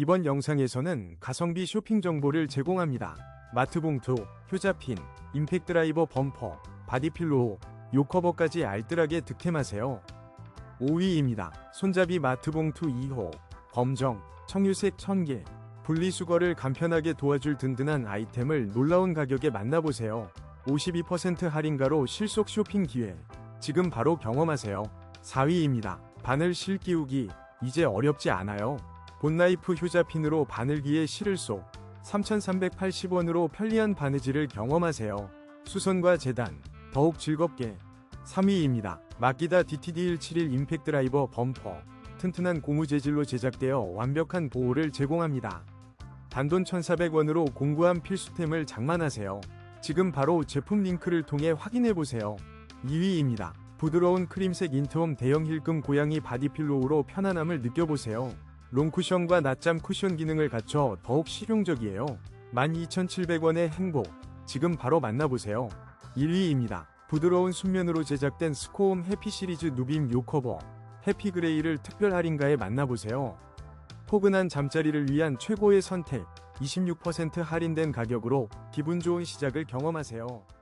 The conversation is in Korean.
이번 영상에서는 가성비 쇼핑 정보를 제공합니다. 마트 봉투, 효자핀, 임팩 드라이버 범퍼, 바디필로우, 요커버까지 알뜰하게 득템하세요. 5위입니다. 손잡이 마트 봉투 2호, 검정, 청유색 1000개, 분리수거를 간편하게 도와줄 든든한 아이템을 놀라운 가격에 만나보세요. 52% 할인가로 실속 쇼핑 기회. 지금 바로 경험하세요. 4위입니다. 바늘 실 끼우기. 이제 어렵지 않아요. 본나이프 효자핀으로 바늘기에 실을 쏙. 3,380원으로 편리한 바느질을 경험하세요. 수선과 재단. 더욱 즐겁게. 3위입니다. 마기다 DTD171 임팩 드라이버 범퍼. 튼튼한 고무 재질로 제작되어 완벽한 보호를 제공합니다. 단돈 1,400원으로 공구한 필수템을 장만하세요. 지금 바로 제품 링크를 통해 확인해보세요. 2위입니다. 부드러운 크림색 인트홈 대형 힐끔 고양이 바디필로우로 편안함을 느껴보세요. 롱쿠션과 낮잠 쿠션 기능을 갖춰 더욱 실용적이에요. 12,700원의 행복. 지금 바로 만나보세요. 1위입니다. 부드러운 순면으로 제작된 스코움 해피 시리즈 누빔 요커버. 해피 그레이를 특별 할인가에 만나보세요. 포근한 잠자리를 위한 최고의 선택. 26% 할인된 가격으로 기분 좋은 시작을 경험하세요.